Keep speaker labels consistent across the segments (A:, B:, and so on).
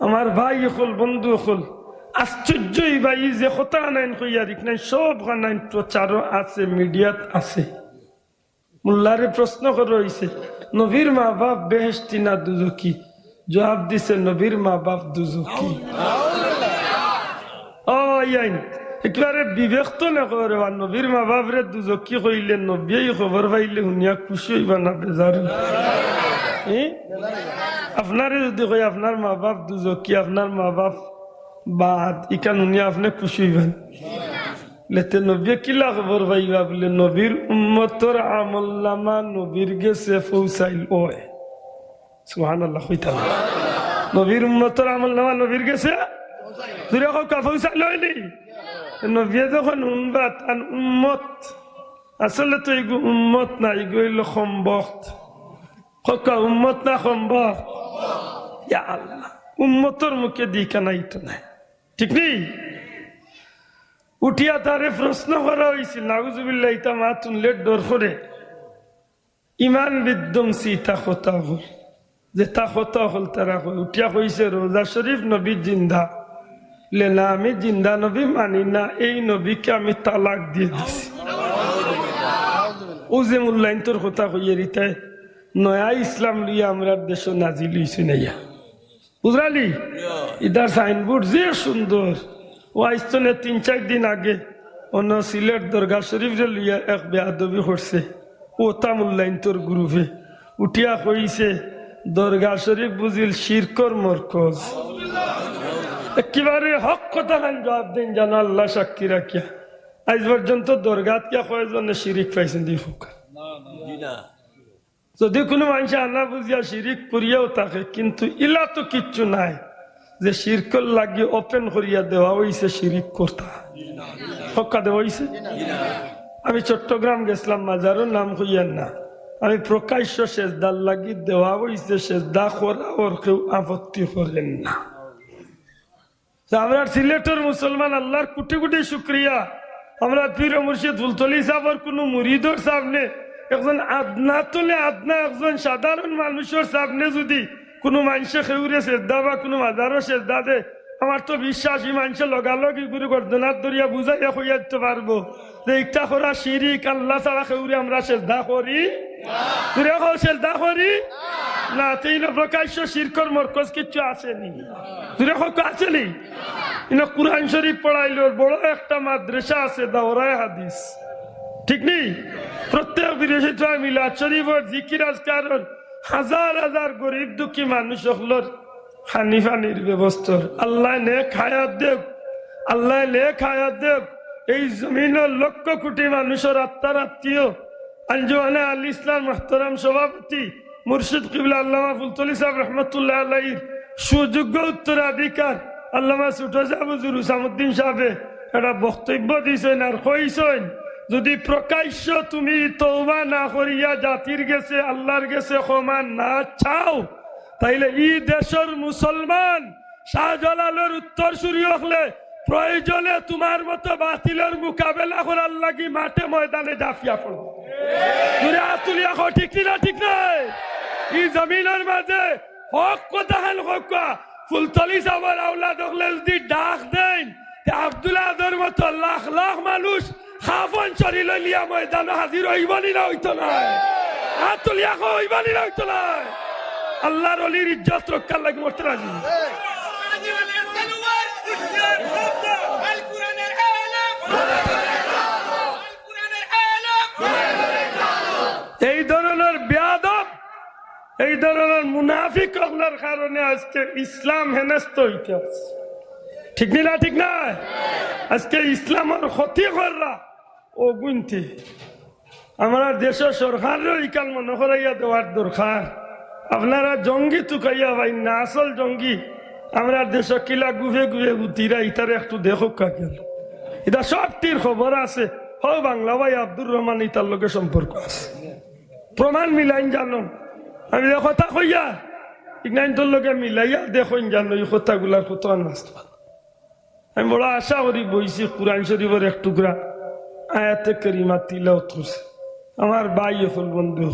A: আমার ভাই হল বন্ধু হল আশ্চর্যই ভাই যে কথা আনাইন কইয়ারিক নাই, সব নাইন প্রচারও আছে, মিডিয়াত আছে। মোল্লারে প্রশ্ন করা হয়েছে নবীর মা বাপ বেহেস্তি না দুজকি? জবাব দিছে, নবীর মা বাপ দুজকি। ও ইয়াইন একেবারে বিবেক তো না করে নবীর মা বাপ রে দুজকি কইলে নবীই খবর পাইলে শুনিয়া খুশি হইবা না বেজার। এ? আপনারে যদি কই আপনার মা বাপ দুজকি আপনার মা বাপ বাদ ইকান শুনিয়া আপনি খুশি হইবেন লেতে নবী কিলা খবর পাইবা বলে নবীর উম্মতর আমল নামা নবীর গেছে ফৌসাইল ওয় সুহান আল্লাহ হইতাম নবীর উম্মতর আমল নামা নবীর গেছে দূরে হোক ফৌসাইল হয়নি নবী যখন উনবা তান উম্মত আসলে তো এগু উম্মত না এগু হইল সম্বক্ত হকা উম্মত না সম্বক্ত আল্লাহ, উম্মতর মুখে দিকা নাই তো নাই। ঠিক নেই? উঠিয়া তারে প্রশ্ন করা হয়েছিল নাগুজুবিল্লাহ ইতা মা তুনলে ডর করে। ইমান বিধ্বংসী তা কথা হল। যে তা কথা হল, তারা কই উঠিয়া কইছে, রোজা শরীফ নবী জিন্দা। লে না, আমি জিন্দা নবী মানি না, এই নবীকে আমি তালাক দিয়ে দিছি। ও যে মূল্যায়ন তোর কথা কইয়ে রিতায়, নয়া ইসলাম লিয়ে আমরা দেশ নাজি লইছি নাইয়া বুঝলি ইদার সাইনবোর্ড যে সুন্দর। ও আইস্তনে তিন চার দিন আগে। অন্য সিলেট দরগা শরীফরে লইয়া এক বেয়াদবি করছে। ও তামুল্লাইন তোর গ্রুপে। উঠিয়া কইছে দরগা শরীফ বুঝিল শিরকর মরকজ। একেবারে হক কথা খান জবাব দিন জানো আল্লাহ সাক্ষী রাখিয়া। আজ পর্যন্ত দরগাত কিয়া কয়জনে শিরিক পাইছেন দি ফুকা যদি কোনো মানুষ আনা বুঝিয়া শিরিক করিয়াও থাকে, কিন্তু ইলা তো কিচ্ছু নাই। যে শিরকল লাগি ওপেন করিয়া দেওয়া হইছে শিরিক করতা। হক্কা দেওয়া হইছে? আমি চট্টগ্রাম গেছিলাম মাজারও নাম হইয়ার না। আমি প্রকাশ্য সেজদার লাগি দেওয়া হইছে, সেজদা করা ওর কেউ আপত্তি করেন না। আমরা সিলেটের মুসলমান, আল্লাহর কোটি কোটি শুক্রিয়া। আমরা পীর মুর্শিদ, ফুলতলি সাহেবের কোনো মুরিদর সামনে একজন আদনা তোলে আদনা একজন সাধারণ মানুষের সামনে যদি কোনো মানুষে খেউরে শ্রদ্ধা বা কোনো মাজারও শ্রদ্ধা দে আমার তো বিশ্বাস এই মানুষের লগালগি গুরু গর্দনাথ দরিয়া বুঝাইয়া হইয়া দিতে পারব। যে একটা করা শিরিক, আল্লাহ ছাড়া খেউরে আমরা শ্রদ্ধা করি? শ্রদ্ধা করি? না তিন প্রকাশ্য শিরকর মরকজ কিছু আসেনি। দূরে হোক আসেনি? কুরআন শরীফ পড়াইল, বড় একটা মাদ্রাসা আছে, দাওরায় হাদিস। ঠিক নেই? প্রত্যেক বৃহস্পতিবার মিলাদ শরীফর জিকির আজকার হাজার হাজার গরিব দুঃখী মানুষ হলর হানি ফানির ব্যবস্থা আল্লাহ নে খায়াত দেব আল্লাহ নে খায়াত দেব এই জমিনের লক্ষ কোটি মানুষের আত্মার আত্মীয় আঞ্জুমানে আল ইসলাম মাহতারাম সভাপতি মুর্শিদ কিবলা আল্লামা ফুলতলি সাহেব রহমতুল্লাহ আল্লাহর সুযোগ্য উত্তরাধিকার আল্লামা সুটো সাহেব হুজুর হুসামুদ্দিন সাহেবে একটা বক্তব্য দিছেন আর কইছেন যদি প্রকাশ্য তুমি তৌবা না করিয়া জাতির গেছে, আল্লাহর গেছে ক্ষমা না চাও, তাইলে ই দেশের মুসলমান শাহজালালের উত্তর সুরি হলে প্রয়োজনে তোমার মতো বাতিলের মোকাবেলা করার লাগি মাঠে ময়দানে জাফিয়া পড়ব আতুলিয়া কো ঠিক না ঠিক নাই? ই জমিনের মাঝে হক কথা হেন হক ফুলতলি সাবার আউলাদ হলে যদি ডাক দেন, তে আব্দুল্লাহ আদর মতো লাখ লাখ মানুষ হাফন চরি লইলিয়া ময়দান হাজির হইবানি না হইতো নাই। হাত তুলিয়া হইবানি না হইতো না আল্লাহর অলির ইজ্জত রক্ষার লাগে মরতে রাজি এই ধরনের বেয়াদব, এই ধরনের মুনাফিক হওয়ার কারণে আজকে ইসলাম হেনস্ত হইতে আছে ঠিক না ঠিক না আজকে ইসলামের ক্ষতি কররা ও গুনতি, আমরা দেশের সরকারের ইকাল মনে করাইয়া দেওয়ার দরকার। আপনারা জঙ্গি তুকাইয়া ভাই, না আসল জঙ্গি, আমরা দেশ কিলা গুভে গুভে গুতিরা ইতারে একটু দেখো কাকেল এটা সবটির খবর আছে। হ, বাংলা ভাই আব্দুর রহমান ইতার লোকের সম্পর্ক আছে। প্রমাণ মিলাইন জানো। আমি কথা কইয়া ইগনাইন তোর লোকে মিলাইয়া দেখুন জানো, এই কথাগুলার কত আমি বড় আশা করি বইছি, কোরআন শরীফের এক টুকরা। আয়াতে করিমা তিলাওত করছে। আমার ভাই হল বন্ধু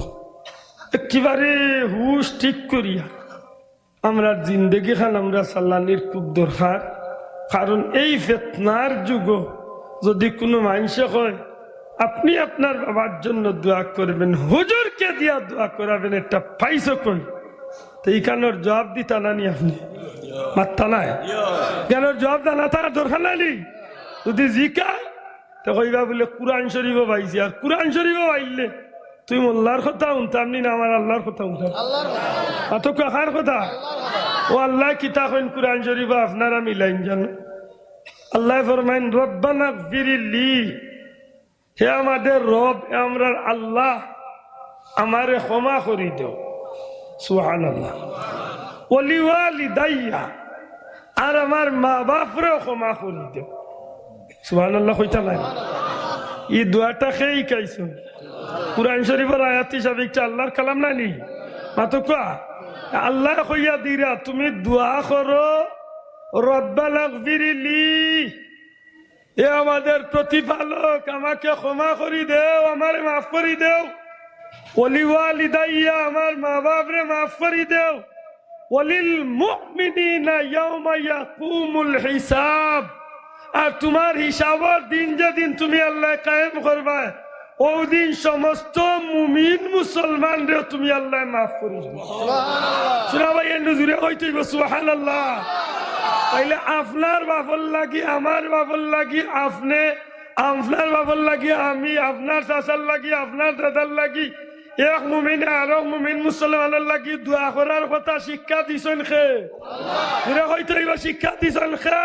A: একেবারে হুশ ঠিক করিয়া, আমরা জিন্দগি খান, আমরা সাল্লানির খুব দরকার। কারণ এই ফেতনার যুগ যদি কোনো মানুষে হয়, আপনি আপনার বাবার জন্য দোয়া করবেন, হুজুরকে দিয়া দোয়া করাবেন একটা পাইছ কই? তো এইখানোর জবাব দিতা নানি আপনি? মাত্তা নাই? কেন জবাব দানা তার দরকার নাই যদি জিকায় তো কইবা বলে, কোরআন শরীফ পাইছি, আর কোরআন শরীফ পাইলে তুই মোল্লার কথা উনতাম নি না আমার আল্লাহর কথা উনতাম অত কাহার কথা? ও আল্লাহ কিতা কইন কোরআন শরীফ, আপনারা মিলাইন জানো। আল্লাহ ফরমাইন, রব্বানা ফিরিলি হে আমাদের রব আমরার আল্লাহ আমারে ক্ষমা করি দেও। সুহান আল্লাহ ওলিওয়ালি দাইয়া আর আমার মা বাপরেও ক্ষমা করি দেও। সুহান আল্লাহ কইতা নাই। ই দোয়াটা খেয়েই খাইছো কোরআন শরীফের আয়াত হিসাবে একটা আল্লাহর কালাম না? নি মাতো আল্লাহ কইয়া দিরা, তুমি দোয়া করো রব্বালাক ফিরিলি এ আমাদের প্রতিপালক, আমাকে ক্ষমা করি দেও, আমার মাফ করি দেও। ওলিওয়ালিদাইয়া আমার মা বাপরে মাফ করি দেও। ওলিল মুমিনিনা ইয়াউমা ইয়াকুমুল হিসাব। আর তোমার হিসাবের দিন যেদিন তুমি আল্লাহ কায়েম করবা ওই দিন সমস্ত মুমিন মুসলমানরে তুমি আল্লাহ মাফ করি শোনা ভাই জুড়ে হইতে সুহান আল্লাহ তাইলে আপনার বাবল লাগি আমার বাবল লাগি আপনি আপনার বাবল লাগি আমি আপনার চাচার লাগি আপনার দাদার লাগি এক মুমিনে আর মুমিন মুসলমানের লাগি দোয়া করার কথা শিক্ষা দিছেন খে এবার শিক্ষা দিছেন খে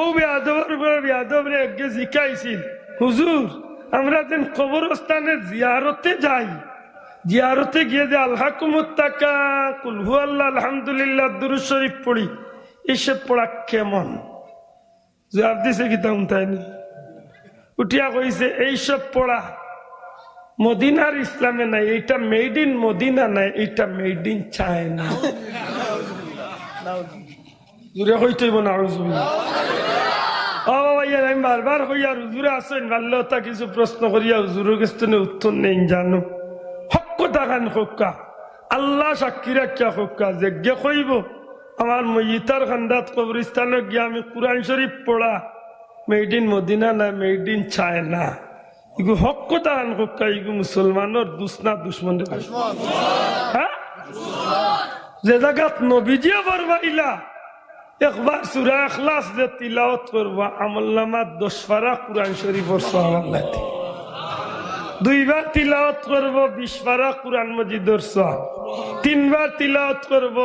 A: ও বেয়াদবের উপরে বেয়াদবরে একগে জিকাইছিল। হুজুর, আমরা যেন কবরস্থানে জিয়ারতে যাই। জিয়ারতে গিয়ে যে আল্লাহ কুমুত্তাকা কুলহু আল্লাহ আলহামদুলিল্লাহ, দুরুদ শরীফ পড়ি এসব পড়া কেমন? জবাব দিছে কি তেমন তাইনি? উঠিয়া কইছে এইসব পড়া মদিনার ইসলামে নাই, এইটা মেড ইন মদিনা নাই, এইটা মেড ইন চায়না জুড়ে কইতেইব না ও বাবা ইয়ার আমি বারবার কইয়া হুজুরে আসেন ভালো তা কিছু প্রশ্ন করিয়া হুজুরের কাছে উত্তর নেই জানো। হক কথা খান হক্কা। আল্লাহ সাক্ষী রাখিয়া হক্কা যে গে কইব। আমার মইতার খান্দাত কবরিস্তানে গিয়ে আমি কোরআন শরীফ পড়া। মেড ইন মদিনা না মেড ইন চায়না। ইগু হক কথা খান হক্কা ইগু মুসলমানের দুসনা দুশ্মনের হ্যাঁ? যে জায়গাত নবীজিয়া বরবাইলা একবার সুরা এখলাস যে তিলাওয়াত করবা, আমল নামাত দশ পারা কোরআন শরীফর লাগে দুইবার তিলাওয়াত করব, বিশ পারা কোরআন মজিদর সওয়াব। তিনবার তিলাওয়াত করব,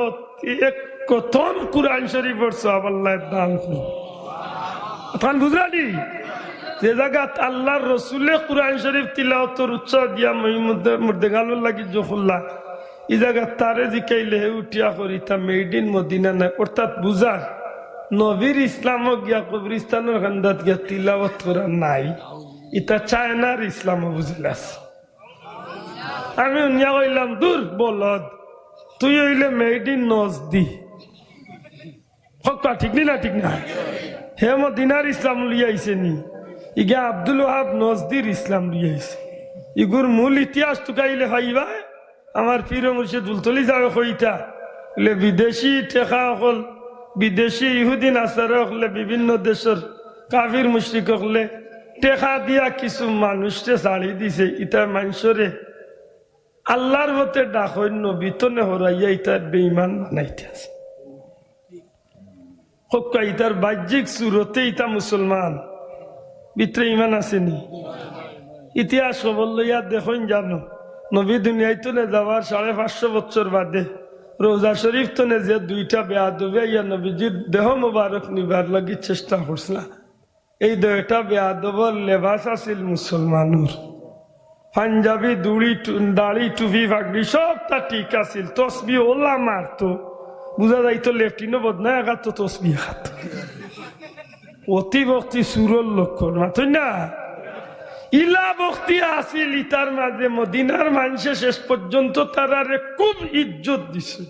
A: এক কথম কোরআন শরীফর সওয়াব, আল্লাহ দান তখন বুঝলানি যে জায়গাত আল্লাহর রসুলে কোরআন শরীফ তিলাওয়াতর উৎসাহ দিয়া মুর্দেগালোর লাগি জহুল্লাহ এই জায়গা তারে জিকাইলে উঠিয়া করি তা মেড ইন মদিনা নাই। অর্থাৎ বুঝার নবীর ইসলাম গিয়া কবরিস্তানের খান্দাত গিয়া তিলাবত করা নাই। ইটা চায়নার ইসলাম বুঝলাস। আমি উনিয়া কইলাম, দূর, বলদ, তুই হইলে মেড ইন নজদি। হকা ঠিক নি ঠিক না? হে মদিনার ইসলাম লিয়াইছে নি। ইগা আব্দুল ওহাব নজদির ইসলাম লিয়াইছে ইগুর মূল ইতিহাস টুকাইলে হইবা আমার পীর মুর্শিদ উলতলি যাবে কইতা। বলে বিদেশি ঠেকা হল বিদেশি ইহুদিন আসারে হলে বিভিন্ন দেশের কাবির মুশ্রিক হলে টেকা দিয়া কিছু মানুষকে ছাড়ি দিছে ইটা মানুষরে আল্লাহর হতে ডাকই বিতনে হরাইয়া ইটার বেইমান বানাইতে আছে। হক্কা ইটার বাহ্যিক সুরতে ইটা মুসলমান। ভিতরে ইমান আসেনি। ইতিহাস খবর লইয়া দেখুন জানো। নবী দুনিয়ায় তুলে যাওয়ার সাড়ে পাঁচশো বছর বাদে রোজা শরীফ তনে যে দুইটা বেয়া দেবে ইয়া নবীজির দেহ মোবারক নিবার লাগি চেষ্টা করছিল। এই দুইটা বেয়া দেবর লেবাস আছিল মুসলমানুর। পাঞ্জাবি, দুড়ি দাড়ি, টুপি ফাগড়ি তা ঠিক আছিল, তসবি ওলা মারতো। বুঝা যাই তো লেফটিনও বদনায় আঘাত তসবি আঘাত। অতি ভক্তি সুরর লক্ষণ মাথুন না? ইলা ভক্তি আসিল ইতার মাঝে মদিনার মানুষে শেষ পর্যন্ত তারারে খুব ইজ্জত দিছে।